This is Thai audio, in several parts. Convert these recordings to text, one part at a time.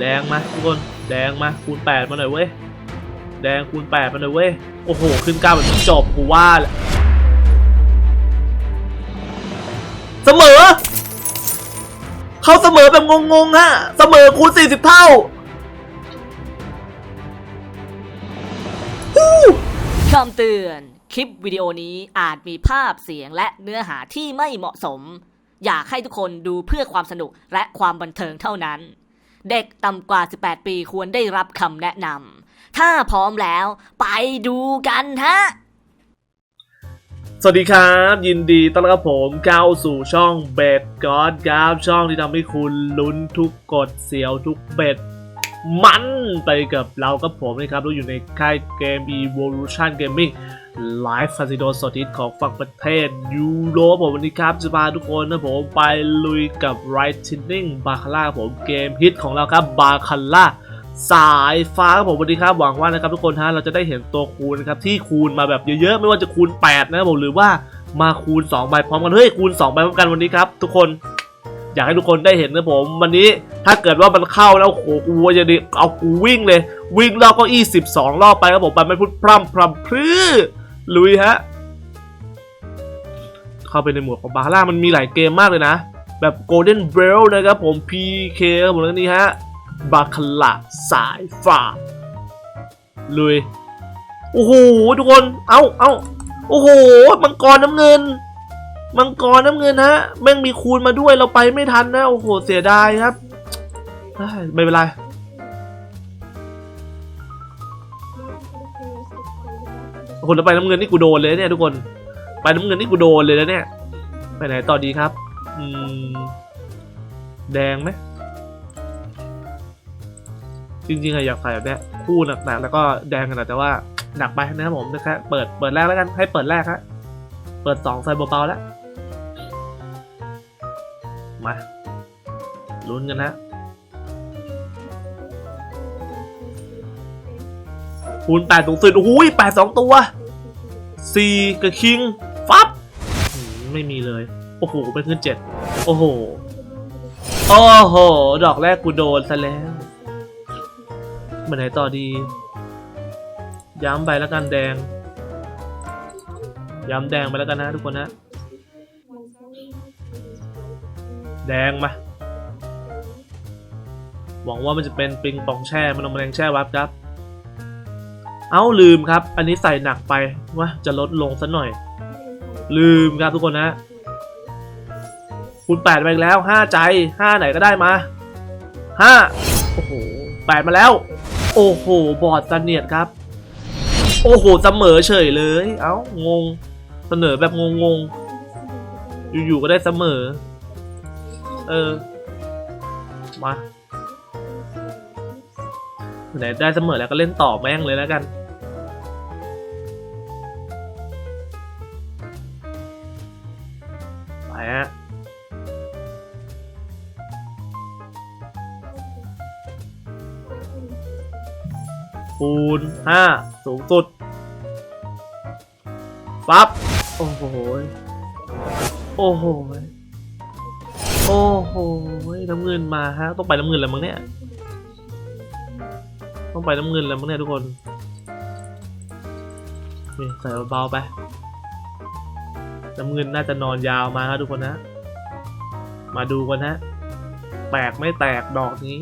แดงมาทุกคน แดงมาคูณแปดมาหน่อยเว้ย แดงคูณแปดมาหน่อยเว้ย โอ้โห ขึ้นเก้าแบบจบกูว่าแหละเสมอ เขาเสมอแบบงงๆฮะ เสมอคูณสี่สิบเท่าคำเตือน คลิปวิดีโอนี้อาจมีภาพเสียงและเนื้อหาที่ไม่เหมาะสม อยากให้ทุกคนดูเพื่อความสนุกและความบันเทิงเท่านั้น เด็กต่ำกว่า 18 ปีควรได้รับคำแนะนำ ถ้าพร้อมแล้วไปดูกันฮะ สวัสดีครับ ยินดีต้อนรับผมก้าวสู่ช่องเบ็ดกอดครับช่องที่ทำให้คุณลุ้นทุกกดเสียวทุกเบ็ด มันไปกับเรากับผมนะครับเราอยู่ในค่ายเกม Evolution Gaming Live f a s i d o สดิสของฝั่งประเทศยูโรปผมวันนี้ครับจะพาทุกคนนะผมไปลุยกับ Lightning b a c a l a ผมเกมฮิตของเราครับ b a c a l a สายฟ้าครับผมวัสดีครับหวังว่านะครับทุกคนฮะเราจะได้เห็นตัวคูณนะครับที่คูณมาแบบเยอะๆ ไม่ว่าจะคูณ 8 นะครับผมหรือว่ามาคูณ2ใบพร้อมกันเฮ้ยคูณ2ใบพร้อมกันวันนี้ครับทุกคนอยากให้ทุกคนได้เห็นนะผมวันนี้ถ้าเกิดว่ามันเข้าแล้วโหกูจะดิเอากูวิ่งเลย วิ่งรอบก็อี้12 รอบไปครับผมไปไม่พูดพร่ำพร่ำพรื้อ ลุยฮะ เข้าไปในหมวดของบาร่ามันมีหลายเกมมากเลยนะ แบบ Golden Bell นะครับผม PK ครับผมแล้วนี่ฮะ บาคลาสายฟ้าลุย โอ้โห ทุกคน เอาเอาโอ้โห มังกรน้ำเงิน มังกรน้ำเงินฮะ แม่งมีคูณมาด้วยเราไปไม่ทันนะ โอ้โห เสียดายครับ ไม่เป็นไร โอ้โหแล้วไปน้ำเงินนี่กูโดนเลยเนี่ยทุกคนไปน้ำเงินนี่กูโดนเลยแล้วเนี่ย ไปไหนต่อดีครับ อืม แดงไหมจริงๆอะอยากใส่แบบเนี้ยคู่หนักๆแล้วก็แดงกันน่อยแต่ว่าหนักไปนะครับผมนะครับเปิดเปิดแรกแล้วกันให้เปิดแรกฮะเปิดสองใส่เบาๆแล้วมาลุ้นกันนะคูณแปดสูงสุดโอ้ยแปดสองตัว สี่กับคิงฟับไม่มีเลย โอ้โหไปขึ้นเจ็ดโอ้โห โอ้โห ดอกแรกกูโดนซะแล้วไปไหนต่อดี ย้ำไปแล้วกันแดง ย้ำแดงไปแล้วกันนะทุกคนนะ แดงมา หวังว่ามันจะเป็นปิงปองแช่มันลงแมลงแช่วับครับ เอ้าลืมครับ อันนี้ใส่หนักไปว่าจะลดลงสักหน่อย ลืมครับทุกคนนะคูณแปดไปอีกแล้วห้าใจห้าไหนก็ได้มาห้าโอ้โหแปดมาแล้ว โอ้โห บอดเสนียดครับ โอ้โหเสมอเฉยเลย เอ้างงเสนอแบบงงงอยู่ๆก็ได้เสมอ เออ มา ไหนได้เสมอแล้วก็เล่นต่อแม่งเลยแล้วกัน ไปฮะคูณห้าสูงสุด ปั๊บ โอ้โห โอ้โห โอ้โห น้ำเงินมาฮะ ต้องไปน้ำเงินแล้วมั้งเนี่ย ต้องไปน้ำเงินแล้วมั้งเนี่ยทุกคนนี่ใส่เบาๆไปน้ำเงินน่าจะนอนยาวมาครับทุกคนนะ มาดูกันฮะแตกไม่แตกดอกนี้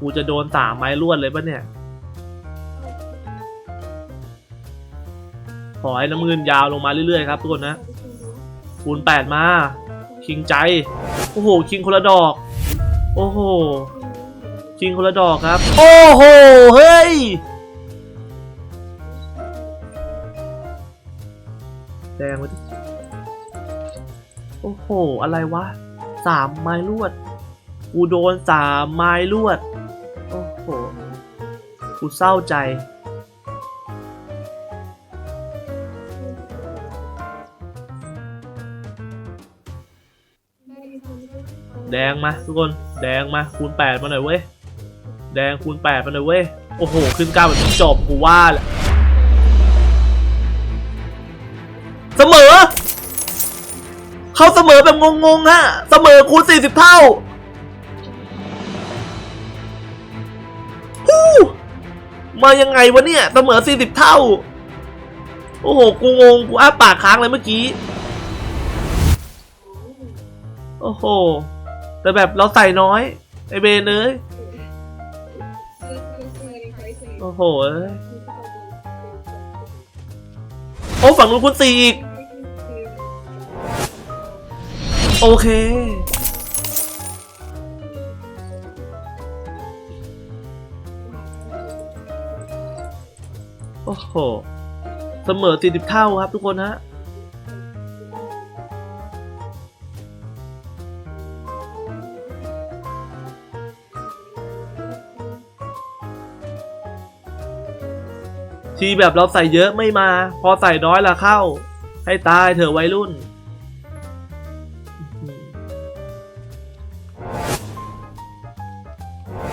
กูจะโดนสามไม้ลวดเลยปะเนี่ย ขอให้น้ำเงินยาวลงมาเรื่อยๆครับทุกคนนะคูณแปดมา คิงใจ โอ้โห คิงคนละดอก โอ้โห คิงคนละดอกครับ โอ้โห เฮ้ย แดงไปดิโอ้โห อะไรวะสามไม้ลวด กูโดนสามไม้ลวด โอ้โห กูเศร้าใจแดงมาทุกคน แดงมาคูณแปดมาหน่อยเว้ย แดงคูณแปดไปเลยเว้ย โอ้โห ขึ้นเก้าแบบจบกูว่าแหละเสมอ เขาเสมอแบบงงๆฮะ เสมอคูณสี่สิบเท่าฮู้มายังไงวะเนี่ย เสมอสี่สิบเท่า โอ้โห กูงง กูอ้าปากค้างเลยเมื่อกี้ โอ้โห แต่แบบเราใส่น้อย ไอเบนเลย โอ้โห โอ้ฝั่งนู้นคุณสี่อีก โอเค โอ้โห เสมอสี่สิบเท่าครับทุกคนฮะ ทีแบบเราใส่เยอะไม่มา พอใส่น้อยละเข้า ให้ตายเถอะวัยรุ่น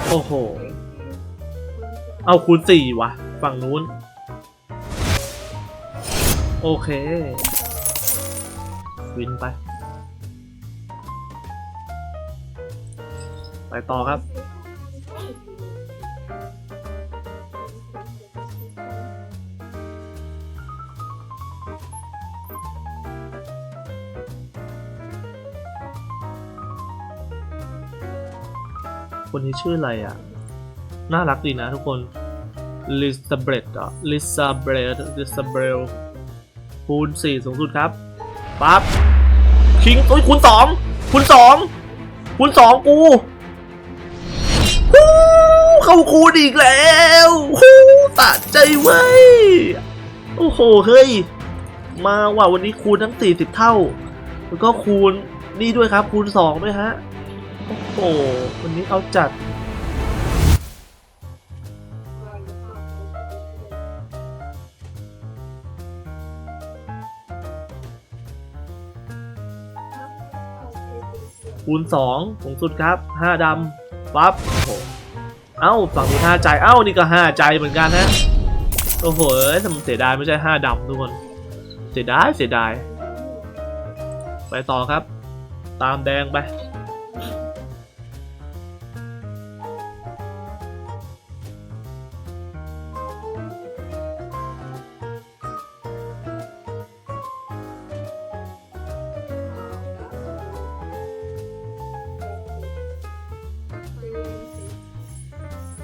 โอ้โห เอาคูณสี่วะ ฝั่งนู้น โอเค วินไป ไปต่อครับ คนนี้ชื่ออะไรอะ น่ารักดีนะทุกคนลิซาเบรตอะลิซาเบรตลิซาเบรลคูณสี่สูงสุดครับปั๊บคิงโอ้ยคูณสองคูณสองคูณสองกูฮู้เข้าคูณอีกแล้วฮู้สะใจเว้ยโอ้โห เฮ้ย มาว่ะวันนี้คูณทั้ง 40 เท่า แล้วก็คูณนี่ด้วยครับ คูณ2ด้วยฮะ โอ้โหวันนี้เอาจัด คูณสองสูงสุดครับห้าดำปั๊บโอ้โหเอ้าฝั่งนี้ห้าใจเอ้านี่ก็ห้าใจเหมือนกันนะโอ้โหทำเสียดายไม่ใช่ห้าดำทุกคนเสียดายเสียดาย ไปต่อครับ ตามแดงไป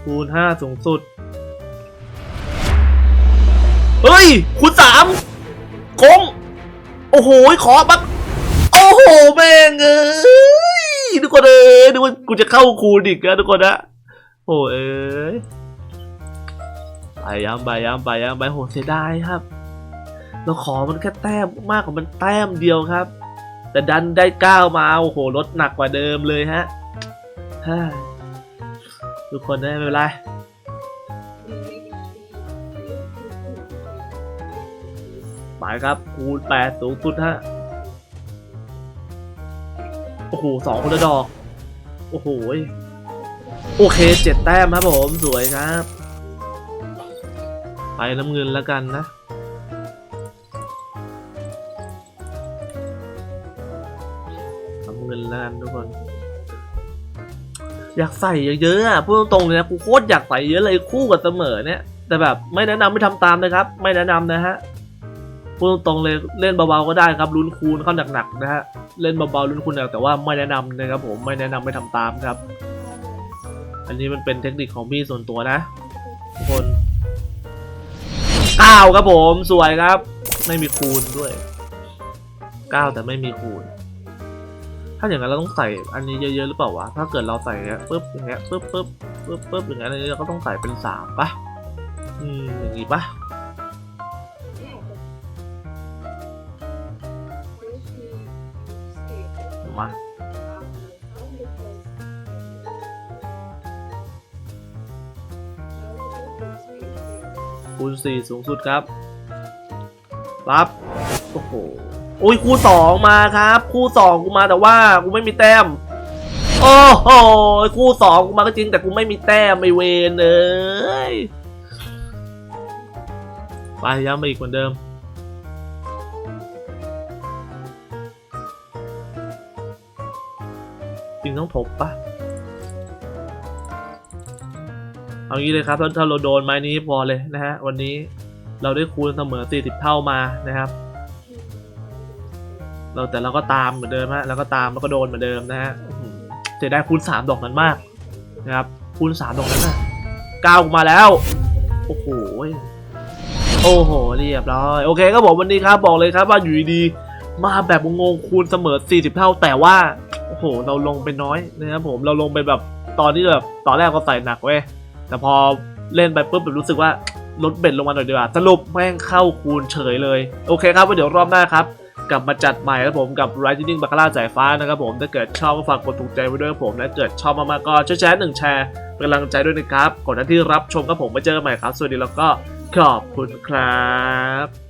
คูณห้าสูงสุด เฮ้ย คูณสามคงโอ้โห ขอบักโอ้โห แม่งเอ้ยทุกคนเอ้ยดูว่ากูจะเข้าคูณอีกนะทุกคนนะโอ้เอ้ยไปย้ำไปย้ำไปย้ำไปโหเสียดายครับ เราขอมันแค่แต้มมากกว่ามันแต้มเดียวครับ แต่ดันได้เก้ามา โอ้โหลดหนักกว่าเดิมเลยฮะฮ้ย ทุกคนได้ไม่เป็นไรไปครับคูณแปดสูงสุดฮะโอ้โหสองคนละดอก โอ้โหโอเคเจ็ดแต้มครับผมสวยครับ ไปน้ำเงินแล้วกันนะน้ำเงินแล้วกันทุกคน อยากใส่เยอะๆอะพูดตรงๆเลยนะกูโคตรอยากใส่เยอะเลยคู่กับเสมอเนี่ย แต่แบบไม่แนะนำไม่ทำตามนะครับ ไม่แนะนำนะฮะพูดตรงๆเลยเล่นเบาๆก็ได้ครับลุ้นคูณเข้าหนักๆนะฮะเล่นเบาๆลุ้นคูณหนักแต่ว่าไม่แนะนำนะครับผมไม่แนะนำไม่ทำตามครับ อันนี้มันเป็นเทคนิคของพี่ส่วนตัวนะทุกคนเก้าครับผมสวยครับ ไม่มีคูณด้วยเก้าแต่ไม่มีคูณ ถ้าอย่างนั้นเราต้องใส่อันนี้เยอะๆหรือเปล่าวะ ถ้าเกิดเราใส่เนี้ยปึ๊บอย่างเงี้ยปึ๊บปึ๊บปึ๊บปึ๊บอย่างเงี้ยอันนี้เราก็ต้องใส่เป็นสามปะอืมอย่างงี้ปะมาคูณสี่สูงสุดครับ ปั๊บ โอ้โห โอ้ยคู่สองมาครับ คู่สองกูมาแต่ว่ากูไม่มีแต้ม โอ้โหคู่สองกูมาก็จริงแต่กูไม่มีแต้มไม่เวนเลยไปย้ำมาอีกเหมือนเดิมจริงต้องทบปะเอางี้เลยครับถ้าถ้าเราโดนไม้นี้พอเลยนะฮะวันนี้เราได้คูณเสมอ40เท่ามานะครับ เราแต่เราก็ตามเหมือนเดิมฮะแล้วก็ตามแล้วก็โดนเหมือนเดิมนะฮะเสียดายคูณสามดอกนั้นมากนะครับคูณสามดอกนั้นนะก้าวมาแล้วโอ้โหโอ้โหเรียบร้อยโอเคครับผมวันนี้ครับบอกเลยครับว่าอยู่ดีๆมาแบบงงคูณเสมอ 40 เท่า แต่ว่าโอ้โหเราลงไปน้อยนะครับผมเราลงไปแบบตอนที่แบบตอนแรกก็ใส่หนักเว้ยแต่พอเล่นไปปุ๊บแบบรู้สึกว่าลดเบ็ดลงมาหน่อยดีกว่าสรุปแม่งเข้าคูณเฉยเลย โอเคครับว่าเดี๋ยวรอบหน้าครับ กลับมาจัดใหม่ครับผมกับ Rising b a c c a r a สายฟ้านะครับผม ถ้าเกิดชอบก็ฝากกดถูกใจไว้ด้วยครับผมและเกิดชอบมากๆก็ช่วยแชร์หนึ่งแชร์เป็นกำลังใจด้วยนะครับก่อนหน้าที่รับชมครับผมมาเจอกันใหม่ครับ สวัสดีแล้วก็ขอบคุณครับ